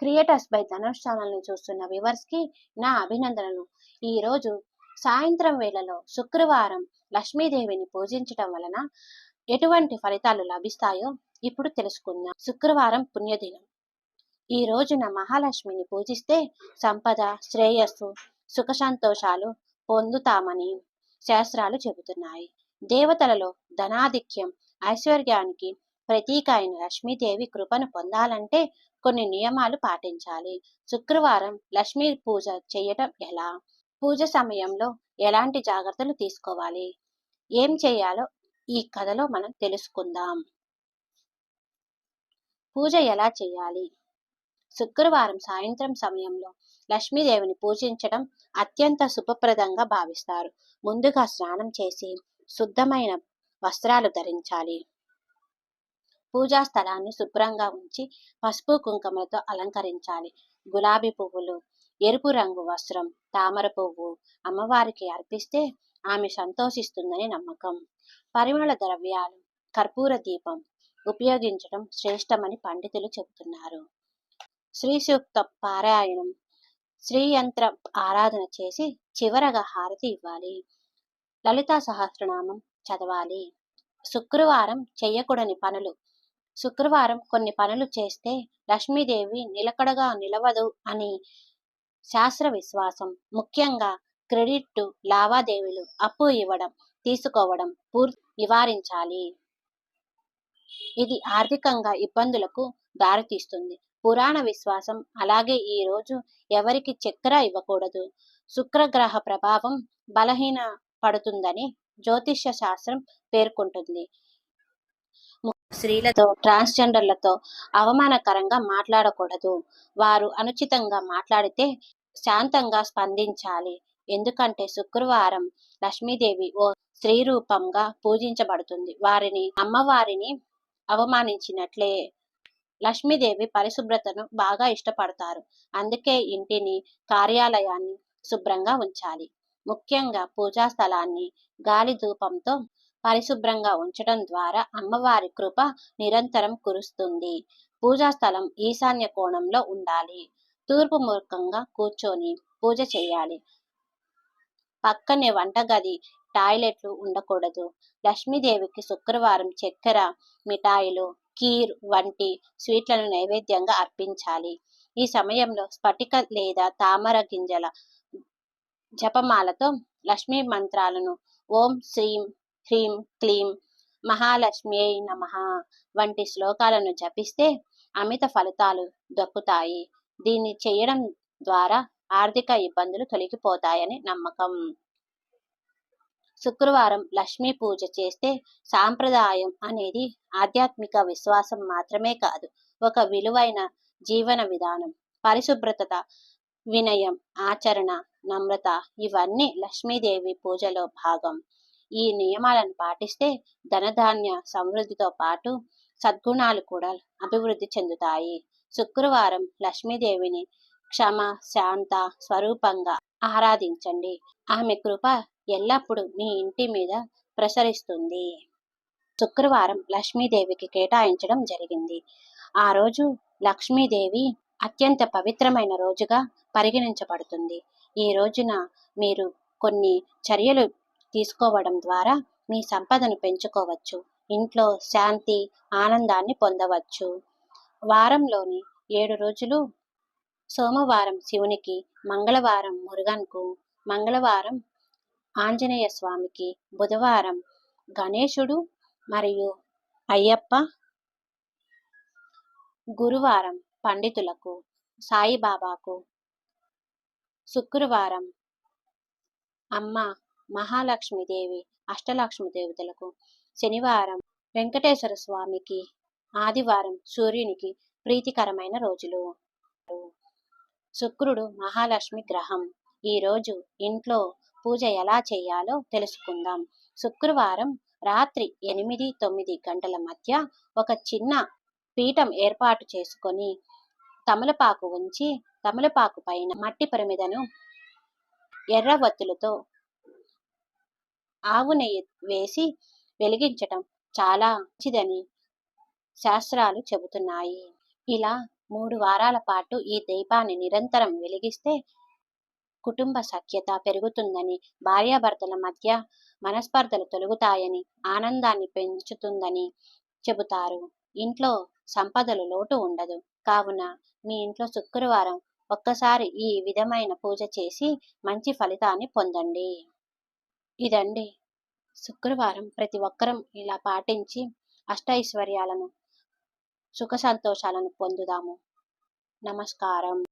Creators by Dhanush ఛానల్ని చూస్తున్న వ్యూవర్స్కి నా అభినందనలు. ఈరోజు సాయంత్రం వేళలో శుక్రవారం లక్ష్మీదేవిని పూజించటం వలన ఎటువంటి ఫలితాలు లభిస్తాయో ఇప్పుడు తెలుసుకుందాం. శుక్రవారం పుణ్యదినం. ఈ రోజున మహాలక్ష్మిని పూజిస్తే సంపద శ్రేయస్సు సుఖ సంతోషాలు పొందుతామని శాస్త్రాలు చెబుతున్నాయి. దేవతలలో ధనాధిక్యం ఐశ్వర్యానికి ప్రతీక అయిన లక్ష్మీదేవి కృపను పొందాలంటే కొన్ని నియమాలు పాటించాలి. శుక్రవారం లక్ష్మీ పూజ చేయటం ఎలా? పూజ సమయంలో ఎలాంటి జాగ్రత్తలు తీసుకోవాలి? ఏం చేయాలో ఈ కథలో మనం తెలుసుకుందాం. పూజ ఎలా చేయాలి? శుక్రవారం సాయంత్రం సమయంలో లక్ష్మీదేవిని పూజించడం అత్యంత శుభప్రదంగా భావిస్తారు. ముందుగా స్నానం చేసి శుద్ధమైన వస్త్రాలు ధరించాలి. పూజా స్థలాన్ని శుభ్రంగా ఉంచి పసుపు కుంకుమలతో అలంకరించాలి. గులాబీ పువ్వులు ఎరుపు రంగు వస్త్రం తామర పువ్వు అమ్మవారికి అర్పిస్తే ఆమె సంతోషిస్తుందని నమ్మకం. పరిమళ ద్రవ్యాలు కర్పూర దీపం ఉపయోగించడం శ్రేష్టమని పండితులు చెబుతున్నారు. శ్రీ సూక్త పారాయణం శ్రీ యంత్ర ఆరాధన చేసి చివరగా హారతి ఇవ్వాలి. లలితా సహస్రనామం చదవాలి. శుక్రవారం చేయకూడని పనులు శుక్రవారం కొన్ని పనులు చేస్తే లక్ష్మీదేవి నిలకడగా నిలవదు అని శాస్త్ర విశ్వాసం ముఖ్యంగా క్రెడిట్ లావాదేవీలు అప్పు ఇవ్వడం తీసుకోవడం పూర్తి నివారించాలి. ఇది ఆర్థికంగా ఇబ్బందులకు దారితీస్తుంది. పురాణ విశ్వాసం అలాగే ఈ రోజు ఎవరికి చక్కెర ఇవ్వకూడదు. శుక్రగ్రహ ప్రభావం బలహీన పడుతుందని జ్యోతిష్య శాస్త్రం పేర్కొంటుంది. స్త్రీలతో ట్రాన్స్జెండర్లతో అవమానకరంగా మాట్లాడకూడదు. వారు అనుచితంగా మాట్లాడితే శాంతంగా స్పందించాలి. ఎందుకంటే శుక్రవారం లక్ష్మీదేవి ఓ స్త్రీ రూపంగా పూజించబడుతుంది. వారిని అమ్మవారిని అవమానించినట్లే లక్ష్మీదేవి పరిశుభ్రతను బాగా ఇష్టపడతారు. అందుకే ఇంటిని కార్యాలయాన్ని శుభ్రంగా ఉంచాలి. ముఖ్యంగా పూజా స్థలాన్ని గాలి ధూపంతో పరిశుభ్రంగా ఉంచడం ద్వారా అమ్మవారి కృప నిరంతరం కురుస్తుంది. పూజా స్థలం ఈశాన్య కోణంలో ఉండాలి. తూర్పు ముఖంగా కూర్చొని పూజ చేయాలి. పక్కనే వంటగది టాయిలెట్లు ఉండకూడదు. లక్ష్మీదేవికి శుక్రవారం చక్కెర మిఠాయిలు కీర్ వంటి స్వీట్లను నైవేద్యంగా అర్పించాలి. ఈ సమయంలో స్ఫటిక లేదా తామర గింజల జపమాలతో లక్ష్మీ మంత్రాలను ఓం శ్రీం హ్రీం క్లీం మహాలక్ష్మి నమ వంటి శ్లోకాలను జపిస్తే అమిత ఫలితాలు దక్కుతాయి. దీన్ని చేయడం ద్వారా ఆర్థిక ఇబ్బందులు తొలగిపోతాయని నమ్మకం. శుక్రవారం లక్ష్మీ పూజ చేస్తే సాంప్రదాయం అనేది ఆధ్యాత్మిక విశ్వాసం మాత్రమే కాదు ఒక విలువైన జీవన విధానం. పరిశుభ్రత వినయం ఆచరణ నమ్రత ఇవన్నీ లక్ష్మీదేవి పూజలో భాగం. ఈ నియమాలను పాటిస్తే ధనధాన్య సమృద్ధితో పాటు సద్గుణాలు కూడా అభివృద్ధి చెందుతాయి. శుక్రవారం లక్ష్మీదేవిని క్షమ శాంత స్వరూపంగా ఆరాధించండి. ఆమె కృప ఎల్లప్పుడూ మీ ఇంటి మీద ప్రసరిస్తుంది. శుక్రవారం లక్ష్మీదేవికి కేటాయించడం జరిగింది. ఆ రోజు లక్ష్మీదేవి అత్యంత పవిత్రమైన రోజుగా పరిగణించబడుతుంది. ఈ రోజున మీరు కొన్ని చర్యలు తీసుకోవడం ద్వారా మీ సంపదను పెంచుకోవచ్చు. ఇంట్లో శాంతి ఆనందాన్ని పొందవచ్చు. వారంలోని ఏడు రోజులు సోమవారం శివునికి మంగళవారం మురుగన్కు మంగళవారం ఆంజనేయ స్వామికి బుధవారం గణేశుడు మరియు అయ్యప్ప గురువారం పండితులకు సాయిబాబాకు శుక్రవారం అమ్మ మహాలక్ష్మీదేవి అష్టలక్ష్మి దేవతలకు శనివారం వెంకటేశ్వర స్వామికి ఆదివారం సూర్యునికి ప్రీతికరమైన రోజులు. శుక్రుడు మహాలక్ష్మి గ్రహం. ఈరోజు ఇంట్లో పూజ ఎలా చేయాలో తెలుసుకుందాం. శుక్రవారం రాత్రి ఎనిమిది తొమ్మిది గంటల మధ్య ఒక చిన్న పీఠం ఏర్పాటు చేసుకొని తమలపాకు ఉంచి తమలపాకు పైన మట్టి ప్రమిదను ఎర్ర వత్తులతో ఆవు నెయ్యి వేసి వెలిగించటం చాలా మంచిదని శాస్త్రాలు చెబుతున్నాయి. ఇలా మూడు వారాల పాటు ఈ దీపాన్ని నిరంతరం వెలిగిస్తే కుటుంబ సఖ్యత పెరుగుతుందని భార్యాభర్తల మధ్య మనస్పర్ధలు తొలుగుతాయని ఆనందాన్ని పెంచుతుందని చెబుతారు. ఇంట్లో సంపదలు లోటు ఉండదు. కావున మీ ఇంట్లో శుక్రవారం ఒక్కసారి ఈ విధమైన పూజ చేసి మంచి ఫలితాన్ని పొందండి. ఇదండి. శుక్రవారం ప్రతి ఒక్కరం ఇలా పాటించి అష్టైశ్వర్యాలను సుఖ సంతోషాలను పొందుదాము. నమస్కారం.